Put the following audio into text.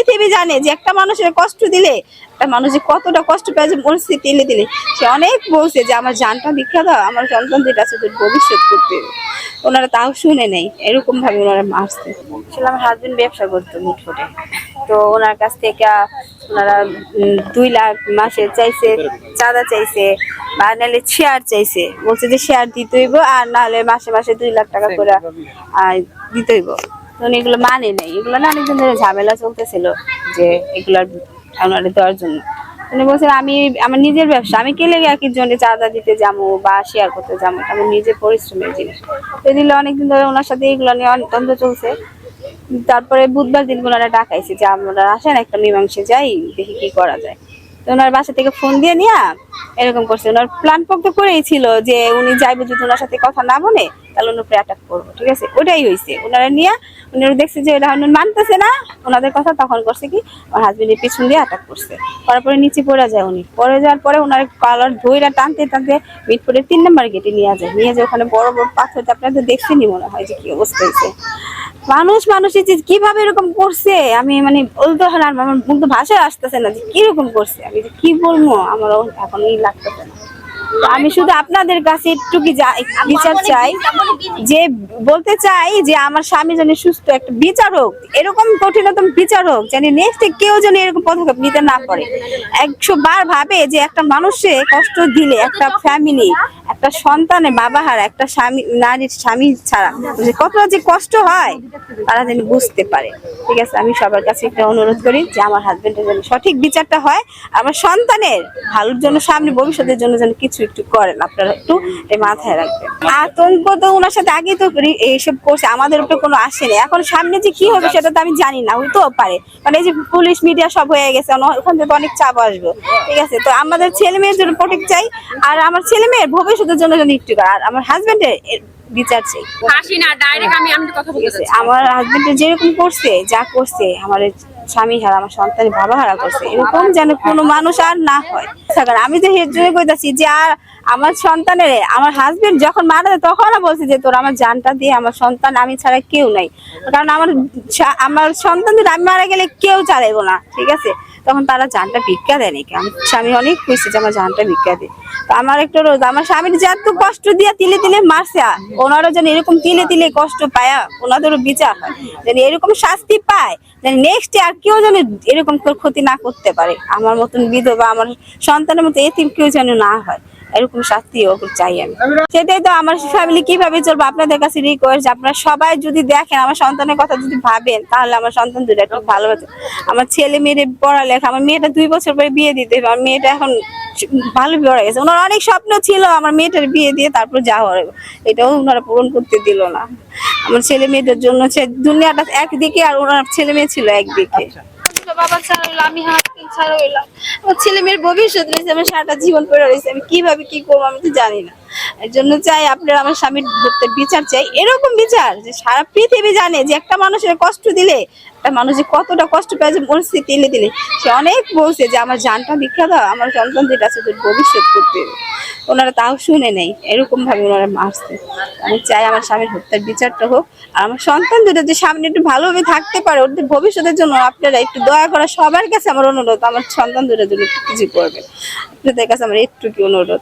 পৃথিবী জানে যে একটা মানুষের কষ্ট দিলে, একটা মানুষ যে কতটা কষ্ট পেয়েছে পরিস্থিতি এলে দিলে সে অনেক বলছে যে, আমার জানটা বিখ্যাত আমার সন্তান যেটা আছে তোর ভবিষ্যৎ করতে। ওনারা তাও শুনে নেই। এরকম ভাবে ওনারা মারছে। আসলে আমার হাজবেন্ড ব্যবসা করতো মিটফুটে তো ওনার কাছ থেকে, ওনারা দুই লাখ মাসে চাইছে, চাঁদা চাইছে, বা নাহলে শেয়ার চাইছে। বলছে যে শেয়ার দিতে হইব আর নাহলে মাসে মাসে দুই লাখ টাকা করে দিতে হইব তো উনি এগুলো মানে নেই। এগুলো না অনেকদিন ধরে ঝামেলা চলতেছিল যে এগুলার ওনারা দেওয়ার জন্য। উনি বলছেন আমি, আমার নিজের ব্যবসা, আমি কে লেগে একই জন্য চাঁদা দিতে যাব বা শেয়ার করতে যাব? আমার নিজের পরিশ্রমের জিনিস। দিলে অনেকদিন ধরে ওনার সাথে এগুলো নিয়ে দ্বন্দ্ব চলছে। তারপরে বুধবার দিন ওনারা ডাকাইছে যে আপনারা আসেন একটা মীমাংসে যাই, দেখি কি করা যায়। তো ওনার বাসা থেকে ফোন দিয়ে নিয়া এরকম করছে। ওনার প্ল্যান পক্ষ করেই ছিল যে উনি যাইবে যদি ওনার সাথে কথা না বলে, তাহলে ওনার উপরে অ্যাটাক করব, ঠিক আছে? ওটাই হয়েছে ওনারা নিয়ে উনারা দেখছে যে ওরা মানতেছে না, ওনাদের কথা তখন করছে কি, ওর হাজবেন্ডের পিছন দিয়ে অ্যাটাক করছে। করার পরে নিচে পড়ে যায় উনি। পড়ে যাওয়ার পরে ওনার কালার ধইরা টানতে টানতে মিটফুটের তিন নম্বর গেটে নিয়ে যায়। নিয়ে যায় ওখানে বড় বড় পাথর আপনাদের দেখছেনই মনে হয় যে কি অবস্থা হয়েছে মানুষ মানুষ কীভাবে এরকম করছে? আমি মানে বলতে হয় আমার মুখ ভাষায় আসতেছে না যে কীরকম করছে। আমি কি বলব? আমারও এখন লাগতেছে না। আমি শুধু আপনাদের কাছে একটু কি বিচার চাই যে বলতে চাই যে আমার স্বামী যেন সুস্থ একটা বিচার হোক এরকম কঠিনতম বিচার হোক যেন নেক্সট কেউ যেন এরকম পদক্ষেপ নিতে না পারে। একশো বার ভাবে যে একটা মানুষে কষ্ট দিলে একটা ফ্যামিলি একটা সন্তানের বাবা হারা একটা স্বামী নারীর স্বামী ছাড়া যে কতটা যে কষ্ট হয় তারা যেন বুঝতে পারে। ঠিক আছে আমি সবার কাছে একটা অনুরোধ করি যে আমার হাজবেন্ডের যেন সঠিক বিচারটা হয় আমার সন্তানের ভালোর জন্য সামনে ভবিষ্যতের জন্য যেন কিছু একটু করেন আপনারা একটু মাথায় রাখবেন। আতঙ্ক তো ওনার সাথে আগেই তো এইসব করছে আমাদের উপরে কোনো আসেনি এখন সামনে যে কি হবে সেটা তো আমি জানি না হইতেও পারে। কারণ এই যে পুলিশ মিডিয়া সব হয়ে গেছে ওখান থেকে অনেক চাপ আসবে। ঠিক আছে তো আমাদের ছেলে মেয়ের জন্য প্রোটেক্ট চাই আর আমার ছেলে মেয়ের ভবিষ্যতের জন্য যেন একটু করে। আর আমার বিচার চাই। চাচ্ছি। আমার হাজবেন্ড যেরকম করছে যা করছে আমার স্বামী হারা আমার সন্তানের বাবা হারা করছে এরকম যেন কোনো মানুষ আর না হয়। আমি তো জন্য কইতাছি যে আর আমার সন্তানের, আমার হাজবেন্ড যখন মারা যায় তখন বলছে যে তোর আমার জানটা দিয়ে আমার সন্তান আমি ছাড়া কেউ নাই। কারণ আমার আমার সন্তানদের আমি মারা গেলে কেউ চালাইবো না, ঠিক আছে? তখন তারা জানটা ভিক্ষা দেয় নাকি? আমার স্বামী অনেক খুশি যে আমার জানটা ভিক্ষা দেয়। তো আমার একটা রোজ, আমার স্বামীর যে এত কষ্ট দিয়া তিলে তিলে মারছে ওনারও যেন এরকম তিলে তিলে কষ্ট পায়া ওনাদেরও বিচার হয়, যেন এরকম শাস্তি পায়, যেন নেক্সট আর কেউ যেন এরকম ক্ষতি না করতে পারে। আমার মতন বিধবা, আমার সন্তানের মতো এতিম কেউ যেন না হয়। এরকম শাস্তি ওকে চাই আমি। সেটাই তো আমার ফ্যামিলি কীভাবে চলবে? আপনাদের কাছে রিকোয়েস্ট আপনারা সবাই যদি দেখেন, আমার সন্তানের কথা যদি ভাবেন, তাহলে আমার সন্তান দুটো একটু ভালো হতো। আমার ছেলে মেয়ের পড়ালেখা, আমার মেয়েটা দুই বছর পরে বিয়ে দিতে হবে, আমার মেয়েটা এখন ভালো বিয়ে গেছে। ওনার অনেক স্বপ্ন ছিল আমার মেয়েটার বিয়ে দিয়ে তারপর যাওয়া হবে এটাও ওনারা পূরণ করতে দিল না। আমার ছেলে মেয়েদের জন্য সে দুনিয়াটা একদিকে আর ওনার ছেলে মেয়ে ছিল একদিকে। বাবা ছাড়া হইল, আমি হাসপাতাল ছাড়া হইলাম। আমার ছেলে মেয়ের ভবিষ্যৎ রয়েছে আমার সারাটা জীবন পড়ে রয়েছে, আমি কীভাবে কি করব আমি তো জানি না। এর জন্য চাই আপনারা আমার স্বামীর বিচার চাই। এরকম বিচার যে সারা পৃথিবী জানে যে একটা মানুষের কষ্ট দিলে, একটা মানুষ যে কতটা কষ্ট পায় যে পরিস্থিতি এলে দিলে, সে অনেক বলছে যে, আমার জানটা বিখ্যাত, আমার সন্তান যেটা আছে ভবিষ্যৎ করতে। ওনারা তাও শুনে নেই। এরকম ভাবে ওনারা মারছে। আমি চাই আমার স্বামীর হত্যার বিচারটা হোক। আর আমার সন্তান দুটো যে সামনে একটু ভালোভাবে থাকতে পারে ওদের ভবিষ্যতের জন্য আপনারা একটু দয়া করা সবার কাছে আমার অনুরোধ, আমার সন্তান দুটো জন্য একটু কিছু করবে, আপনাদের কাছে আমার একটু কি অনুরোধ।